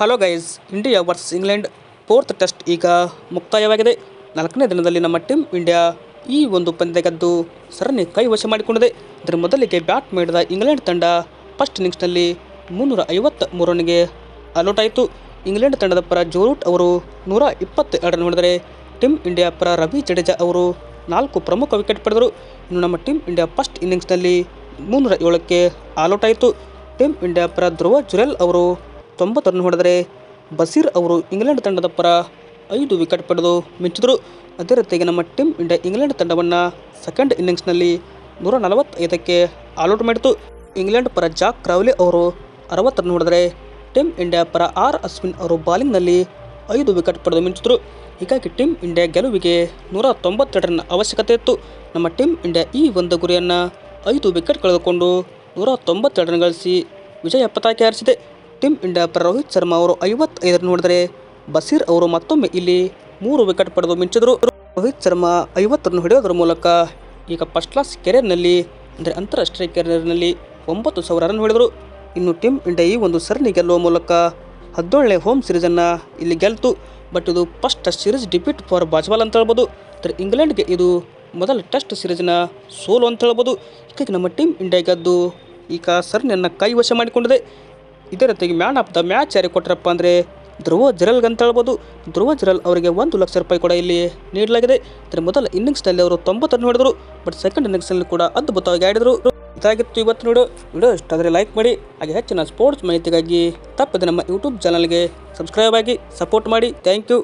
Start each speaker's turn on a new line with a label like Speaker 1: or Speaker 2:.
Speaker 1: Hello guys India versus England fourth test ಈಗ ಮುಕ್ತಾಯವಾಗಿದೆ. ನಾಲ್ಕನೇ ದಿನದಲ್ಲಿ ನಮ್ಮ ಟೀಮ್ ಇಂಡಿಯಾ ಈ ಒಂದು ಪಂದ್ಯ ಗೆದ್ದು ಸರಣಿ ಕೈವಶ ಮಾಡಿಕೊಂಡಿದೆ. ಇದರ ಮೊದಲಿಗೆ ಬ್ಯಾಟ್ ಮಾಡಿದ ಇಂಗ್ಲೆಂಡ್ ತಂಡ ಫಸ್ಟ್ ಇನ್ನಿಂಗ್ಸ್ನಲ್ಲಿ ಮುನ್ನೂರ ಐವತ್ತ ಮೂರನಿಗೆ ಅಲೌಟ್ ಆಯಿತು ಇಂಗ್ಲೆಂಡ್ ತಂಡದ ಪರ ಜೋರೂಟ್ ಅವರು ನೂರ ಇಪ್ಪತ್ತೆರಡು ಹೊಡೆದರೆ ಟೀಮ್ ಇಂಡಿಯಾ ಪರ ರವಿ ಜಡೇಜಾ ಅವರು ನಾಲ್ಕು ಪ್ರಮುಖ ವಿಕೆಟ್ ಪಡೆದರು. ಇನ್ನು ನಮ್ಮ ಟೀಮ್ ಇಂಡಿಯಾ ಫಸ್ಟ್ ಇನ್ನಿಂಗ್ಸ್ನಲ್ಲಿ ಮುನ್ನೂರ ಏಳಕ್ಕೆ ಆಲೌಟ್ ಆಯಿತು ಟೀಮ್ ಇಂಡಿಯಾ ಪರ ಧ್ರುವ ಜುರೆಲ್ ಅವರು ತೊಂಬತ್ತು ರನ್ ಹೊಡೆದರೆ ಬಸೀರ್ ಅವರು ಇಂಗ್ಲೆಂಡ್ ತಂಡದ ಪರ ಐದು ವಿಕೆಟ್ ಪಡೆದು ಮಿಂಚಿದರು. ಅದೇ ರೀತಿಯಾಗಿ ನಮ್ಮ ಟೀಮ್ ಇಂಡಿಯಾ ಇಂಗ್ಲೆಂಡ್ ತಂಡವನ್ನು ಸೆಕೆಂಡ್ ಇನ್ನಿಂಗ್ಸ್ನಲ್ಲಿ ನೂರ ನಲವತ್ತೈದಕ್ಕೆ ಆಲ್ಔಟ್ ಮಾಡಿತು ಇಂಗ್ಲೆಂಡ್ ಪರ ಜಾಕ್ ಕ್ರಾವ್ಲಿ ಅವರು ಅರವತ್ತು ರನ್ ಹೊಡೆದರೆ ಟೀಮ್ ಇಂಡಿಯಾ ಪರ ಆರ್ ಅಶ್ವಿನ್ ಅವರು ಬಾಲಿಂಗ್ನಲ್ಲಿ ಐದು ವಿಕೆಟ್ ಪಡೆದು ಮಿಂಚಿದರು. ಹೀಗಾಗಿ ಟೀಮ್ ಇಂಡಿಯಾ ಗೆಲುವಿಗೆ ನೂರ ತೊಂಬತ್ತೆರಡು ರನ್ ಅವಶ್ಯಕತೆ ಇತ್ತು. ನಮ್ಮ ಟೀಮ್ ಇಂಡಿಯಾ ಈ ಒಂದು ಗುರಿಯನ್ನು ಐದು ವಿಕೆಟ್ ಕಳೆದುಕೊಂಡು ನೂರ ತೊಂಬತ್ತೆರಡು ರನ್ ಗಳಿಸಿ ವಿಜಯ ಪತಾಕೆ ಹಾರಿಸಿದೆ. ಟೀಮ್ ಇಂಡಿಯಾ ಪರ ರೋಹಿತ್ ಶರ್ಮಾ ಅವರು ಐವತ್ತೈದರನ್ನು ರನ್ ಹೊಡೆದರೆ ಬಸೀರ್ ಅವರು ಮತ್ತೊಮ್ಮೆ ಇಲ್ಲಿ ಮೂರು ವಿಕೆಟ್ ಪಡೆದು ಮಿಂಚಿದರು. ರೋಹಿತ್ ಶರ್ಮಾ ಐವತ್ತರನ್ನು ರನ್ ಹೊಡೆಯೋದರ ಮೂಲಕ ಈಗ ಫಸ್ಟ್ ಕ್ಲಾಸ್ ಕೆರಿಯರ್ನಲ್ಲಿ, ಅಂದರೆ ಅಂತಾರಾಷ್ಟ್ರೀಯ ಕೆರಿಯರ್ನಲ್ಲಿ ಒಂಬತ್ತು ಸಾವಿರ ರನ್ ಹೊಡೆದರು. ಇನ್ನು ಟೀಮ್ ಇಂಡಿಯಾ ಈ ಒಂದು ಸರಣಿ ಗೆಲ್ಲುವ ಮೂಲಕ ಹದಿನೇಳನೇ ಹೋಮ್ ಸೀರೀಸನ್ನು ಇಲ್ಲಿ ಗೆಲ್ತು. ಬಟ್ ಇದು first series defeat for Bazball ಅಂತ ಹೇಳ್ಬೋದು. ಆದರೆ ಇಂಗ್ಲೆಂಡ್ಗೆ ಇದು ಮೊದಲ ಟೆಸ್ಟ್ ಸಿರೀಸ್ನ ಸೋಲು ಅಂತ ಹೇಳ್ಬೋದು. ಹೀಗಾಗಿ ನಮ್ಮ ಟೀಮ್ ಇಂಡಿಯಾ ಗೆದ್ದು ಈಗ ಸರಣಿಯನ್ನು ಕೈವಶ ಮಾಡಿಕೊಂಡಿದೆ. ಇದೇ ರೀತಿಯಾಗಿ ಮ್ಯಾನ್ ಆಫ್ ದ ಮ್ಯಾಚ್ ಯಾರಿಗೆ ಕೊಟ್ಟರಪ್ಪ ಅಂದರೆ ಧ್ರುವ ಜರಲ್ಗೆ ಅಂತ ಹೇಳ್ಬೋದು. ಧ್ರುವ ಜರಲ್ ಅವರಿಗೆ ಒಂದು ಲಕ್ಷ ರೂಪಾಯಿ ಕೂಡ ಇಲ್ಲಿ ನೀಡಲಾಗಿದೆ. ಇದರ ಮೊದಲ ಇನ್ನಿಂಗ್ಸ್ನಲ್ಲಿ ಅವರು ತೊಂಬತ್ತು ರನ್ ಹೊಡೆದರು. ಬಟ್ ಸೆಕೆಂಡ್ ಇನ್ನಿಂಗ್ಸ್ನಲ್ಲಿ ಕೂಡ ಅದ್ಭುತವಾಗಿ ಆಡಿದರು. ಇದಾಗಿತ್ತು ಇವತ್ತು ನೋಡು. ವಿಡಿಯೋ ಇಷ್ಟ ಆದರೆ ಲೈಕ್ ಮಾಡಿ. ಹಾಗೆ ಹೆಚ್ಚಿನ ಸ್ಪೋರ್ಟ್ಸ್ ಮಾಹಿತಿಗಾಗಿ ತಪ್ಪದೆ ನಮ್ಮ ಯೂಟ್ಯೂಬ್ ಚಾನಲ್ಗೆ ಸಬ್ಸ್ಕ್ರೈಬ್ ಆಗಿ ಸಪೋರ್ಟ್ ಮಾಡಿ. Thank you